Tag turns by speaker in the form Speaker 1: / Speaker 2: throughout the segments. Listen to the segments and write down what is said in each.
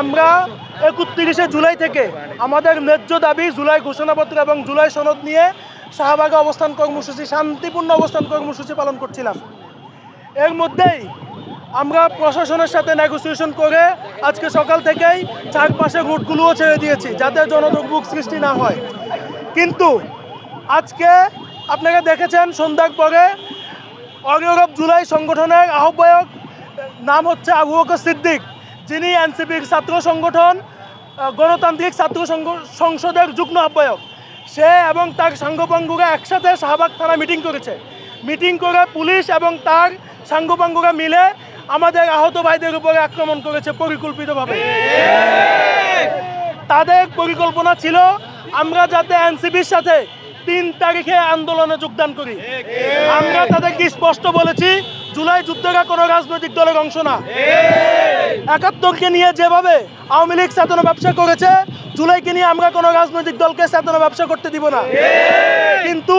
Speaker 1: আমরা একত্রিশে জুলাই থেকে আমাদের ন্যায্য দাবি জুলাই ঘোষণাপত্র এবং জুলাই সনদ নিয়ে শাহবাগে অবস্থান কর্মসূচি, শান্তিপূর্ণ অবস্থান কর্মসূচি পালন করছিলাম। এর মধ্যেই আমরা প্রশাসনের সাথে নেগোসিয়েশন করে আজকে সকাল থেকেই চারপাশে রুটগুলোও ছেড়ে দিয়েছি, যাতে জনদুর্ভোগ সৃষ্টি না হয়। কিন্তু আজকে আপনারা দেখেছেন, সন্ধ্যার পরে অগরব জুলাই সংগঠনের আহ্বায়ক, নাম হচ্ছে আবু বকর সিদ্দিক। যিনি এনসিপির ছাত্র সংগঠন গণতান্ত্রিক ছাত্র সংসদের যুগ্ম আহ্বায়ক, সে এবং তার সাঙ্গপাঙ্গুরা একসাথে শাহবাগ থানা মিটিং করেছে। মিটিং করে পুলিশ এবং তার সাঙ্গপাঙ্গুরা মিলে আমাদের আহত ভাইদের উপরে আক্রমণ করেছে পরিকল্পিতভাবে। তাদের পরিকল্পনা ছিল, আমরা যাতে এনসিপির সাথে তিন তারিখে আন্দোলনে যোগদান করি। আমরা তাদেরকে স্পষ্ট বলেছি, জুলাই যুদ্ধেরা কোনো রাজনৈতিক দলের অংশ না। একাত্তরকে নিয়ে যেভাবে আওয়ামী লীগ চেতনা ব্যবসা করেছে, জুলাইকে নিয়ে আমরা কোনো রাজনৈতিক দলকে চেতনা ব্যবসা করতে দিব না। কিন্তু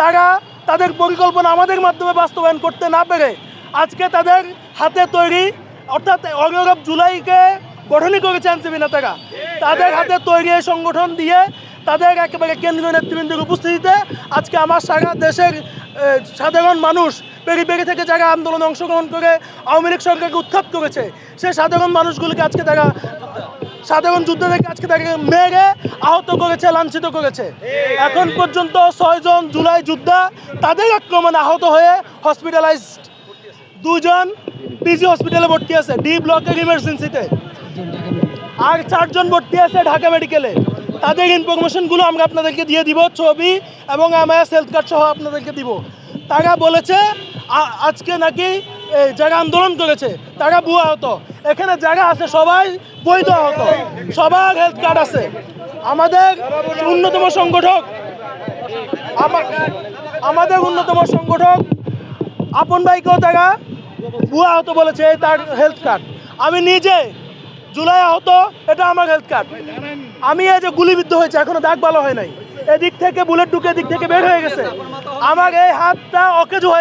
Speaker 1: তারা তাদের পরিকল্পনা আমাদের মাধ্যমে বাস্তবায়ন করতে না পেরে আজকে তাদের হাতে তৈরি, অর্থাৎ অগরব জুলাইকে গঠনই করেছে এনসিপি নেতারা। তাদের হাতে তৈরি এই সংগঠন দিয়ে তাদের একেবারে কেন্দ্রীয় নেতৃবৃন্দের উপস্থিতিতে আজকে আমার সারা দেশের সাধারণ মানুষ পেরি পেরি থেকে যারা আন্দোলনে অংশগ্রহণ করে আওয়ামী লীগ সরকারকে উৎখাত করেছে সেই সাধারণ মানুষগুলিকে আজকে তারা, সাধারণ যুদ্ধ থেকে আজকে তাকে মেরে আহত করেছে, লাঞ্ছিত করেছে। এখন পর্যন্ত ছয়জন জুলাই যোদ্ধা তাদের আক্রমণে আহত হয়ে হসপিটালাইজড দুজন পিজি হসপিটালে ভর্তি আছে ডি ব্লকের ইমার্জেন্সিতে আর চারজন ভর্তি আছে ঢাকা মেডিকেলে তাদের ইনফরমেশনগুলো আমরা আপনাদেরকে দিয়ে দিব, ছবি এবং আমার হেলথ কার্ড সহ আপনাদেরকে দিব। তারা বলেছে আজকে নাকি যারা আন্দোলন করেছে, তারা বুয়া হতো এখানে যারা আছে, সবাই বৈধ আহত। সবার হেলথ কার্ড আছে। আমাদের অন্যতম সংগঠক আমা- আমাদের অন্যতম সংগঠক আপন ভাইকেও তারা ভুয়া হতো বলেছে তার হেলথ কার্ড আমি নিজে জুলাই আহত, এটা আমার হেলথ কার্ড আমি এই যে গুলিবিদ্ধ হয়েছে, এখনও দাগ ভালো হয় নাই। এদিক থেকে বুলেট ঢুকে এদিক থেকে বের হয়ে গেছে। আমার এই হাতটা অকেজো হয়ে